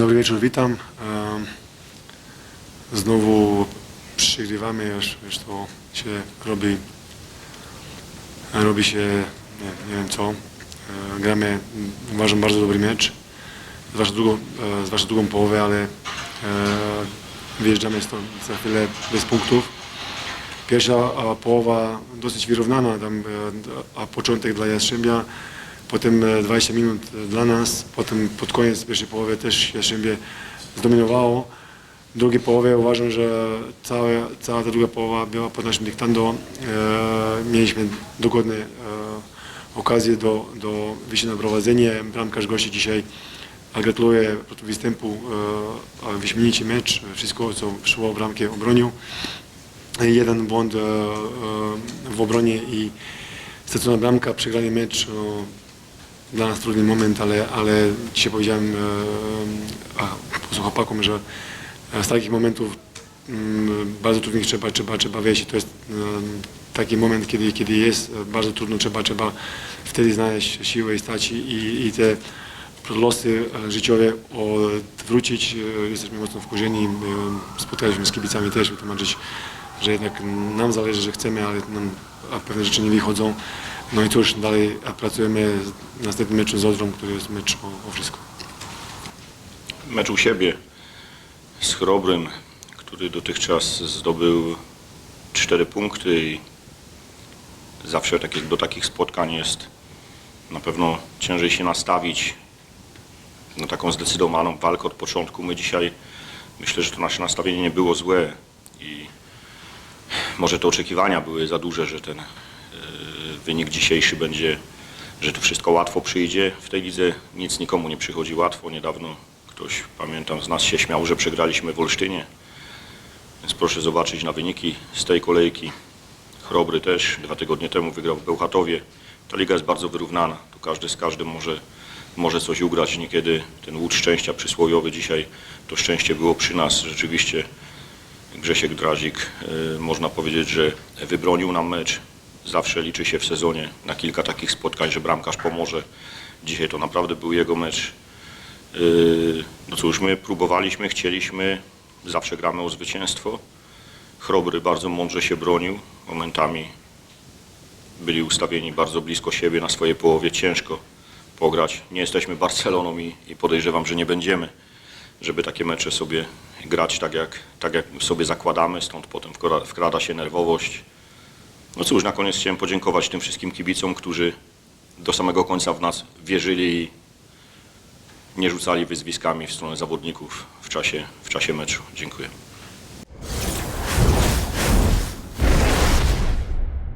Dobry wieczór, witam. Znowu przygrywamy, już, już to się robi, robi się, nie, nie wiem co. E, Gramy, uważam, bardzo dobry mecz, zwłaszcza drugą, e, zwłaszcza drugą połowę, ale e, wyjeżdżamy za chwilę bez punktów. Pierwsza połowa dosyć wyrównana, tam, a początek dla Jastrzębia, potem e, 20 minut e, dla nas, potem pod koniec pierwszej połowy też Jastrzębie zdominowało. W drugiej połowie uważam, że cała, cała ta druga połowa była pod naszym dyktando. E, mieliśmy dogodne e, okazje do, do wyjścia na prowadzenie. Bramkarz gości dzisiaj gratuluję występu, e, wyśmienicie mecz, wszystko co szło w bramkę obronił jeden błąd e, e, w obronie i stracona bramka, przegrany mecz. No, dla nas trudny moment, ale, ale dzisiaj powiedziałem e, chłopakom, że z takich momentów mm, bardzo trudnych trzeba, trzeba, trzeba wejść. To jest e, taki moment, kiedy, kiedy jest e, bardzo trudno, trzeba, trzeba wtedy znaleźć siłę i stać i, i te losy e, życiowe odwrócić. E, Jesteśmy mocno wkurzeni. e, Spotkaliśmy z kibicami też, wytłumaczyć, że jednak nam zależy, że chcemy, ale nam pewne rzeczy nie wychodzą. No i cóż, dalej pracujemy w następnym meczu z Odrą, który jest mecz o, o wszystko. mecz u siebie z Chrobrym, który dotychczas zdobył cztery punkty i zawsze tak do takich spotkań jest na pewno ciężej się nastawić na taką zdecydowaną walkę od początku. My dzisiaj myślę, że to nasze nastawienie nie było złe i może te oczekiwania były za duże, że ten wynik dzisiejszy będzie, że to wszystko łatwo przyjdzie. W tej lidze nic nikomu nie przychodzi łatwo. Niedawno ktoś, pamiętam, z nas się śmiał, że przegraliśmy w Olsztynie. Więc proszę zobaczyć na wyniki z tej kolejki. Chrobry też dwa tygodnie temu wygrał w Bełchatowie. Ta liga jest bardzo wyrównana. Tu każdy z każdym może, może coś ugrać. Niekiedy ten łód szczęścia przysłowiowy dzisiaj to szczęście było przy nas. Rzeczywiście Grzesiek Drazik, y, można powiedzieć, że wybronił nam mecz. Zawsze liczy się w sezonie na kilka takich spotkań, że bramkarz pomoże. Dzisiaj to naprawdę był jego mecz. Y, No cóż, my próbowaliśmy, chcieliśmy, zawsze gramy o zwycięstwo. Chrobry bardzo mądrze się bronił, momentami byli ustawieni bardzo blisko siebie na swojej połowie, ciężko pograć. Nie jesteśmy Barceloną i, i podejrzewam, że nie będziemy żeby takie mecze sobie grać tak jak, tak jak sobie zakładamy, stąd potem wkrada się nerwowość. No cóż, na koniec chciałem podziękować tym wszystkim kibicom, którzy do samego końca w nas wierzyli i nie rzucali wyzwiskami w stronę zawodników w czasie, w czasie meczu. Dziękuję.